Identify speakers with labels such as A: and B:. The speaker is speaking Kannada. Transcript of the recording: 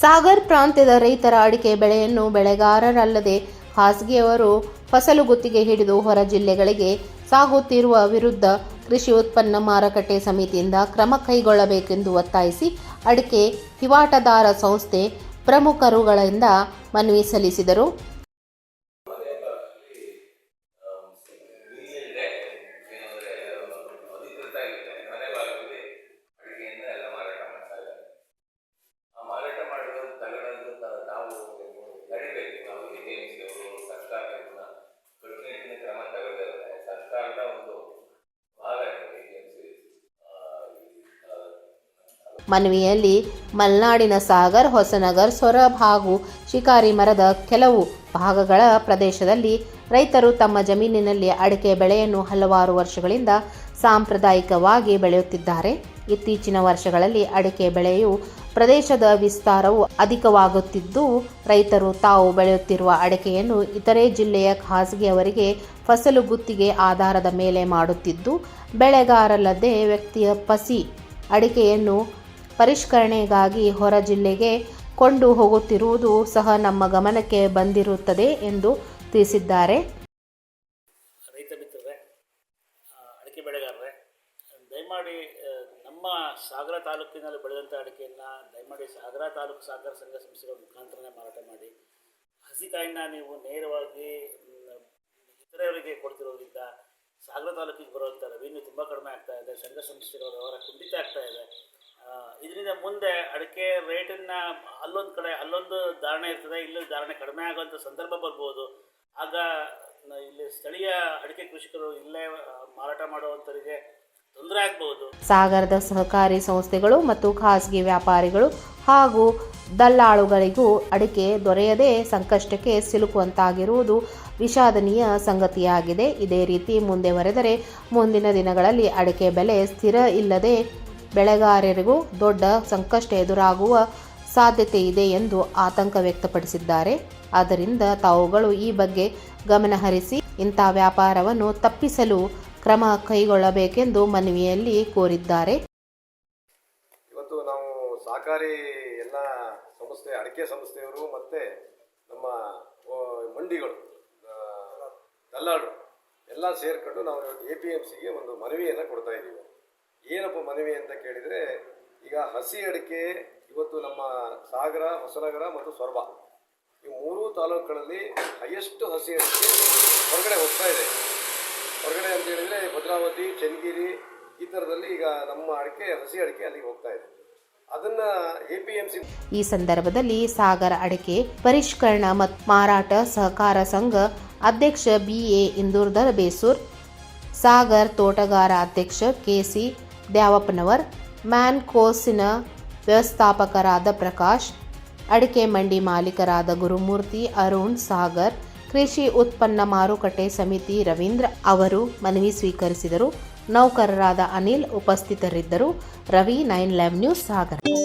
A: ಸಾಗರ್ ಪ್ರಾಂತ್ಯದ ರೈತರ ಅಡಿಕೆ ಬೆಳೆಯನ್ನು ಬೆಳೆಗಾರರಲ್ಲದೆ ಖಾಸಗಿಯವರು ಫಸಲು ಗುತ್ತಿಗೆ ಹಿಡಿದು ಹೊರ ಜಿಲ್ಲೆಗಳಿಗೆ ಸಾಗುತ್ತಿರುವ ವಿರುದ್ಧ ಕೃಷಿ ಉತ್ಪನ್ನ ಮಾರುಕಟ್ಟೆ ಸಮಿತಿಯಿಂದ ಕ್ರಮ ಕೈಗೊಳ್ಳಬೇಕೆಂದು ಒತ್ತಾಯಿಸಿ ಅಡಿಕೆ ಹಿವಾಟದಾರ ಸಂಸ್ಥೆ ಪ್ರಮುಖರುಗಳಿಂದ ಮನವಿ ಸಲ್ಲಿಸಿದರು
B: ಇಲ್ಲಿದೆ ಏನಂದ್ರೆ ಅಧಿಕೃತ ಆಗಿದೆ ಮನೆ ಭಾಗದಲ್ಲಿ ಅಡಿಕೆಯನ್ನ ಎಲ್ಲ ಮಾರಾಟ ಮಾಡ್ತಾ ಇದ್ದಾರೆ ಆ ಮಾರಾಟ ಮಾಡೋದು ತಗೊಳ್ಳೋದು ತ- ನಾವು ತಡಿಬೇಕು ನಾವು ಎ ಪಿ ಎಂ ಸಿ ಅವರು ಸರ್ಕಾರ ಇದನ್ನ ಕಟ್ಟುನಿಟ್ಟಿನ ಕ್ರಮ ತಗೊಳ್ಳಿದ್ದಾರೆ ಸರ್ಕಾರದ ಒಂದು ಭಾಗ ಎ ಪಿ ಎಂ ಸಿ
A: ಮನವಿಯಲ್ಲಿ ಮಲ್ನಾಡಿನ ಸಾಗರ್, ಹೊಸನಗರ್, ಸೊರಬ್ ಹಾಗೂ ಶಿಕಾರಿ ಮರದ ಕೆಲವು ಭಾಗಗಳ ಪ್ರದೇಶದಲ್ಲಿ ರೈತರು ತಮ್ಮ ಜಮೀನಿನಲ್ಲಿ ಅಡಿಕೆ ಬೆಳೆಯನ್ನು ಹಲವಾರು ವರ್ಷಗಳಿಂದ ಸಾಂಪ್ರದಾಯಿಕವಾಗಿ ಬೆಳೆಯುತ್ತಿದ್ದಾರೆ. ಇತ್ತೀಚಿನ ವರ್ಷಗಳಲ್ಲಿ ಅಡಿಕೆ ಬೆಳೆಯು ಪ್ರದೇಶದ ವಿಸ್ತಾರವು ಅಧಿಕವಾಗುತ್ತಿದ್ದು, ರೈತರು ತಾವು ಬೆಳೆಯುತ್ತಿರುವ ಅಡಿಕೆಯನ್ನು ಇತರೆ ಜಿಲ್ಲೆಯ ಖಾಸಗಿಯವರಿಗೆ ಫಸಲು ಗುತ್ತಿಗೆ ಆಧಾರದ ಮೇಲೆ ಮಾಡುತ್ತಿದ್ದು ಬೆಳೆಗಾರಲ್ಲದೆ ವ್ಯಕ್ತಿಯ ಪಸಿ ಅಡಿಕೆಯನ್ನು ಪರಿಷ್ಕರಣೆಗಾಗಿ ಹೊರ ಜಿಲ್ಲೆಗೆ ಕೊಂಡು ಹೋಗುತ್ತಿರುವುದು ಸಹ ನಮ್ಮ ಗಮನಕ್ಕೆ ಬಂದಿರುತ್ತದೆ ಎಂದು ತಿಳಿಸಿದ್ದಾರೆ.
C: ರೈತ ಮಿತ್ರರೇ ಅಡಿಕೆ ಬೆಳೆಗಾರರೇ, ದಯಮಾಡಿ ನಮ್ಮ ಸಾಗರ ತಾಲೂಕಿನಲ್ಲಿ ಬೆಳೆದಂಥ ಅಡಿಕೆಯನ್ನು ದಯಮಾಡಿ ಸಾಗರ ತಾಲೂಕು ಸಹಕಾರ ಸಂಘ ಸಂಸ್ಥೆಗಳ ಮುಖಾಂತರನೇ ಮಾರಾಟ ಮಾಡಿ. ಹಸಿಕಾಯಿನ ನೀವು ನೇರವಾಗಿ ಇತರವರಿಗೆ ಕೊಡ್ತಿರೋದ್ರಿಂದ ಸಾಗರ ತಾಲೂಕಿಗೆ ಬರುವಂಥ ರೆವಿನ್ಯೂ ತುಂಬ ಕಡಿಮೆ ಆಗ್ತಾ ಇದೆ. ಸಂಘ ಸಂಸ್ಥೆಗಳ ವ್ಯವಹಾರ ಕುಂಠಿತ ಆಗ್ತಾ ಇದೆ. ಇದರಿಂದ ಮುಂದೆ ಅಡಿಕೆ ರೇಟನ್ನು ಅಲ್ಲೊಂದು ಕಡೆ, ಅಲ್ಲೊಂದು ಧಾರಣೆ ಇರ್ತದೆ ಇಲ್ಲೊಂದು ಧಾರಣೆ ಕಡಿಮೆ ಆಗುವಂಥ ಸಂದರ್ಭ ಬರ್ಬೋದು. ಆಗ ಇಲ್ಲಿ ಸ್ಥಳೀಯ ಅಡಿಕೆ ಕೃಷಿಕರು ಇಲ್ಲೇ ಮಾರಾಟ ಮಾಡುವಂಥವರಿಗೆ ತೊಂದರೆ ಆಗ್ಬೋದು.
A: ಸಾಗರದ ಸಹಕಾರಿ ಸಂಸ್ಥೆಗಳು ಮತ್ತು ಖಾಸಗಿ ವ್ಯಾಪಾರಿಗಳು ಹಾಗೂ ದಲ್ಲಾಳುಗಳಿಗೂ ಅಡಿಕೆ ದೊರೆಯದೆ ಸಂಕಷ್ಟಕ್ಕೆ ಸಿಲುಕುವಂತಾಗಿರುವುದು ವಿಷಾದನೀಯ ಸಂಗತಿಯಾಗಿದೆ. ಇದೇ ರೀತಿ ಮುಂದೆ ಮುಂದಿನ ದಿನಗಳಲ್ಲಿ ಅಡಿಕೆ ಬೆಲೆ ಸ್ಥಿರ ಇಲ್ಲದೆ ಬೆಳೆಗಾರರಿಗೂ ದೊಡ್ಡ ಸಂಕಷ್ಟ ಎದುರಾಗುವ ಸಾಧ್ಯತೆ ಇದೆ ಎಂದು ಆತಂಕ ವ್ಯಕ್ತಪಡಿಸಿದ್ದಾರೆ. ಆದ್ದರಿಂದ ತಾವುಗಳು ಈ ಬಗ್ಗೆ ಗಮನಹರಿಸಿ ಇಂಥ ವ್ಯಾಪಾರವನ್ನು ತಪ್ಪಿಸಲು ಕ್ರಮ ಕೈಗೊಳ್ಳಬೇಕೆಂದು ಮನವಿಯಲ್ಲಿ ಕೋರಿದ್ದಾರೆ.
D: ಇವತ್ತು ನಾವು ಸಹಕಾರಿ ಎಲ್ಲ ಸಂಸ್ಥೆ, ಅಡಿಕೆ ಸಂಸ್ಥೆಯವರು ಮತ್ತೆ ನಮ್ಮ ಮಂಡಿಗಳು ದಲ್ಲಾಳು ಎಲ್ಲ ಸೇರ್ಕೊಂಡು ನಾವು ಎ ಪಿ ಎಂ ಸಿಗೆ ಒಂದು ಮನವಿಯನ್ನು ಕೊಡ್ತಾ ಇದ್ದೀವಿ. ಏನಪ್ಪ ಮನವಿ ಅಂತ ಕೇಳಿದರೆ, ಈಗ ಹಸಿ ಅಡಿಕೆ, ಇವತ್ತು ನಮ್ಮ ಸಾಗರ, ಹೊಸನಗರ ಮತ್ತು ಸೊರಬ, ಈ ಮೂರೂ ತಾಲೂಕುಗಳಲ್ಲಿ ಹೈಯೆಸ್ಟ್ ಹಸಿ ಅಡಿಕೆ ಹೊರಗಡೆ ಹೋಗ್ತಾ ಇದೆ. ಹೊರಗಡೆ ಅಂತ ಹೇಳಿದರೆ ಭದ್ರಾವತಿ, ಚನ್ನಗಿರಿ, ಈ ಥರದಲ್ಲಿ ಈಗ ನಮ್ಮ ಅಡಿಕೆ, ಹಸಿ ಅಡಿಕೆ ಅಲ್ಲಿಗೆ ಹೋಗ್ತಾ ಇದೆ. ಅದನ್ನ ಎ ಪಿ ಎಂ ಸಿ
A: ಈ ಸಂದರ್ಭದಲ್ಲಿ ಸಾಗರ ಅಡಿಕೆ ಪರಿಷ್ಕರಣ ಮತ್ತು ಮಾರಾಟ ಸಹಕಾರ ಸಂಘ ಅಧ್ಯಕ್ಷ ಬಿಎ ಇಂದೂರ್ಧರ್ ಬೇಸೂರ್, ಸಾಗರ್ ತೋಟಗಾರ ಅಧ್ಯಕ್ಷ ಕೆಸಿ ದ್ಯಾವಪ್ಪನವರ್ ಮ್ಯಾನ್ ಕೋಸಿನ ವ್ಯವಸ್ಥಾಪಕರಾದ ಪ್ರಕಾಶ್, ಅಡಿಕೆ ಮಂಡಿ ಮಾಲೀಕರಾದ ಗುರುಮೂರ್ತಿ ಅರುಣ್ ಸಾಗರ್, ಕೃಷಿ ಉತ್ಪನ್ನ ಮಾರುಕಟ್ಟೆ ಸಮಿತಿ ರವೀಂದ್ರ ಅವರು ಮನವಿ ಸ್ವೀಕರಿಸಿದರು. ನೌಕರರಾದ ಅನಿಲ್ ಉಪಸ್ಥಿತರಿದ್ದರು. Ravi, nine live news, Sagar.